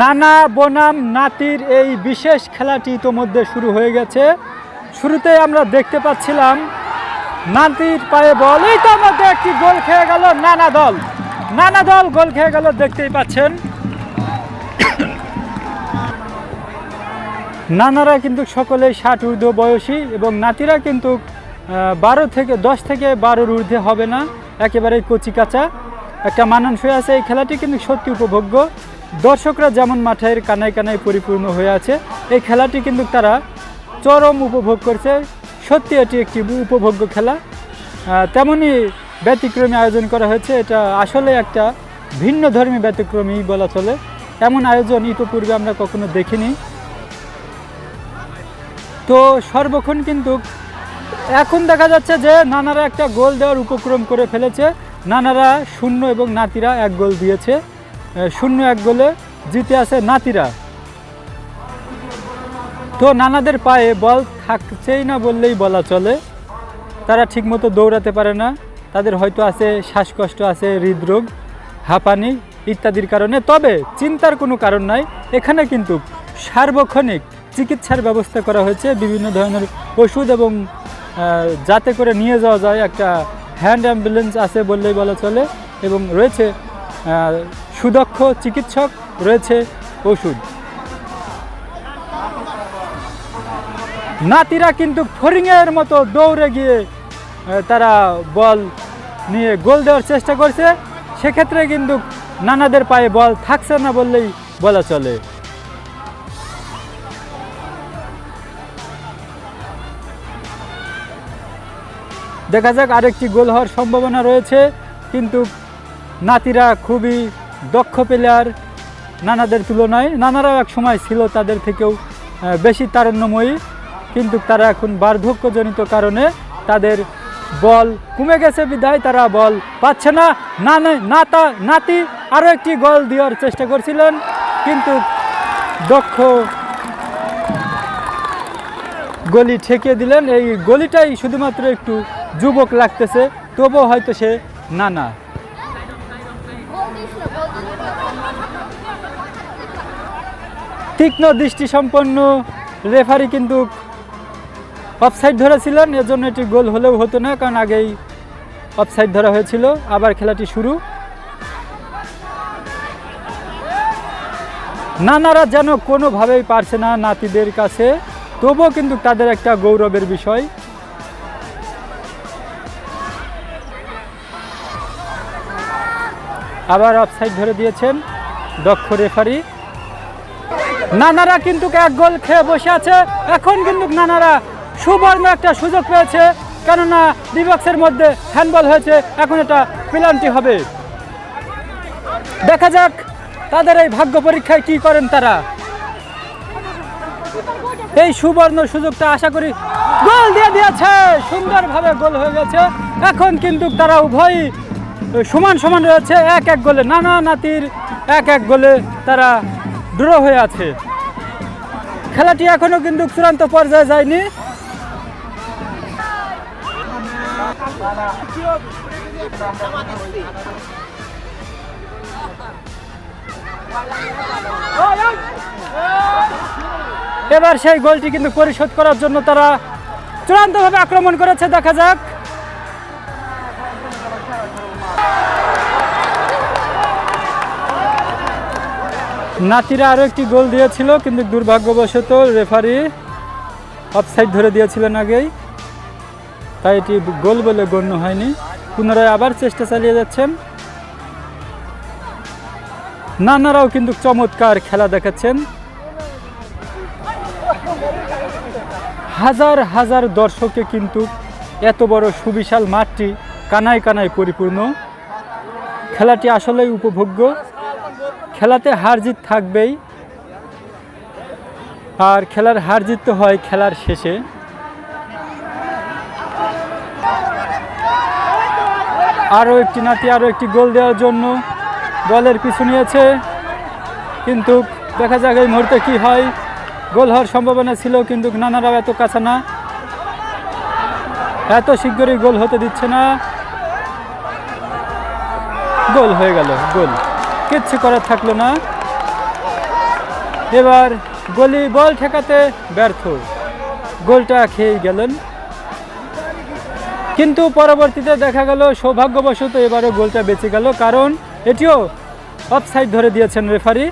নানা বনাম নাতির এই বিশেষ খেলাটি ইতোমধ্যে শুরু হয়ে গেছে। শুরুতে আমরা দেখতে পাচ্ছিলাম, নাতির পায়ে বল, এই তো মধ্যে একটি গোল খেয়ে গেল নানা দল। নানা দল গোল খেয়ে গেল, দেখতেই পাচ্ছেন। নানারা কিন্তু সকলেই ষাট ঊর্ধ্ব বয়সী এবং নাতিরা কিন্তু বারো থেকে দশ থেকে বারোর ঊর্ধ্বে হবে না, একেবারেই কচি কাঁচা। একটা মানানসই আছে, এই খেলাটি কিন্তু সত্যি উপভোগ্য। দর্শকরা যেমন মাঠের কানায় কানায় পরিপূর্ণ হয়ে আছে, এই খেলাটি কিন্তু তারা চরম উপভোগ করছে। সত্যি এটি একটি উপভোগ্য খেলা। তেমনই ব্যতিক্রমী আয়োজন করা হয়েছে। এটা আসলে একটা ভিন্ন ধর্মী ব্যতিক্রমী বলা চলে। এমন আয়োজন ইতোপূর্বে আমরা কখনো দেখিনি। তো সর্বক্ষণ কিন্তু এখন দেখা যাচ্ছে যে নানারা একটা গোল দেওয়ার উপক্রম করে ফেলেছে। নানারা শূন্য এবং নাতিরা এক গোল দিয়েছে। শূন্য এক গোলে জিতে আছে নাতিরা। তো নানাদের পায়ে বল থাকছেই না বললেই বলা চলে। তারা ঠিকমতো দৌড়াতে পারে না। তাদের হয়তো আছে শ্বাসকষ্ট, আছে হৃদরোগ, হাঁপানি ইত্যাদির কারণে। তবে চিন্তার কোনো কারণ নাই। এখানে কিন্তু সার্বক্ষণিক চিকিৎসার ব্যবস্থা করা হয়েছে। বিভিন্ন ধরনের ওষুধ এবং যাতে করে নিয়ে যাওয়া যায়। একটা হ্যান্ড অ্যাম্বুলেন্স আছে বললেই বলা চলে এবং রয়েছে সুদক্ষ চিকিৎসক রয়েছে ওষুধ। নাতিরা কিন্তু ফরিংয়ের মতো দৌড়ে গিয়ে তারা বল নিয়ে গোল দেওয়ার চেষ্টা করছে। সেক্ষেত্রে কিন্তু নানাদের পায়ে বল থাকছে না বললেই বলা চলে। দেখা যাক আরেকটি গোল হওয়ার সম্ভাবনা রয়েছে, কিন্তু নাতিরা খুবই দক্ষ প্লেয়ার নানাদের তুলনায়, নানারাও এক সময় ছিল তাদের থেকেও বেশি তারুণ্যময়ী, কিন্তু তারা এখন বার্ধক্যজনিত কারণে তাদের বল কমে গেছে বিদায় তারা বল পাচ্ছে না। নাতা, নাতি আরও একটি গোল দেওয়ার চেষ্টা করছিলেন, কিন্তু দক্ষ গলি ঠেকিয়ে দিলেন। এই গলিটাই শুধুমাত্র একটু যুবক লাগতেছে, তবুও হয়তো সে নানা। তীক্ষ্ণ দৃষ্টি সম্পন্ন রেফারি কিন্তু অফসাইড ধরেছিলেন, এজন্য এটি গোল হলেও হতো না, কারণ আগেই অফসাইড ধরা হয়েছিল। আবার খেলাটি শুরু। নানারা যেন কোনোভাবেই পারছে না নাতিদের কাছে, তবুও কিন্তু তাদের একটা গৌরবের বিষয়। আবার অফসাইড ধরে দিয়েছেন দক্ষ রেফারি। নানারা কিন্তু এক গোল খেয়ে বসে আছে। এখন কিন্তু নানারা সুবর্ণ একটা সুযোগ পেয়েছে। কেননা ডিবক্সের মধ্যে হ্যান্ডবল হয়েছে। এখন এটা পেনাল্টি হবে। দেখা যাক তাদের এই ভাগ্য পরীক্ষায় কি করেন তারা। এই সুবর্ণ সুযোগটা আশা করি গোল দিয়ে দিয়েছে। সুন্দরভাবে গোল হয়ে গেছে। এখন কিন্তু তারা উভয়ই সমান সমান রয়েছে। এক এক গোলে নানা নাতির এক এক গোলে তারা ড্র হয়ে আছে। খেলাটি এখনও কিন্তু চূড়ান্ত পর্যায়ে যায়নি। এবার সেই গোলটি কিন্তু পরিশোধ করার জন্য তারা চূড়ান্তভাবে আক্রমণ করেছে, দেখা যাক। নাতিরা আরও একটি গোল দিয়েছিল, কিন্তু দুর্ভাগ্যবশত রেফারি অফসাইড ধরে দিয়েছিলেন আগেই। তাই এটি গোল বলে গণ্য হয়নি। পুনরায় আবার চেষ্টা চালিয়ে যাচ্ছেন। নানারাও কিন্তু চমৎকার খেলা দেখাচ্ছেন হাজার হাজার দর্শকে কিন্তু এত বড় সুবিশাল মাঠটি কানায় কানায় পরিপূর্ণ। খেলাটি আসলেই উপভোগ্য। খেলাতে হার জিত থাকবেই। আর খেলার হার জিত তো হয় খেলার শেষে। আরও একটি নাতি, আরও একটি গোল দেওয়ার জন্য বলের পিছু নিয়েছে। কিন্তু দেখা যাক এই মুহূর্তে কী হয়। গোল হওয়ার সম্ভাবনা ছিল, কিন্তু নানারাও এত কাছে না। এত শীঘ্রই গোল হতে দিচ্ছে না। গোল হয়ে গেল, গোল। কিচ্ছু করার থাকল না। এবার গলি বল ঠেকাতে ব্যর্থ। গোলটা খেয়ে গেলেন। কিন্তু পরবর্তীতে দেখা গেল, সৌভাগ্যবশত এবারও গোলটা বেঁচে গেল, কারণ এটিও অফসাইড ধরে দিয়েছেন রেফারি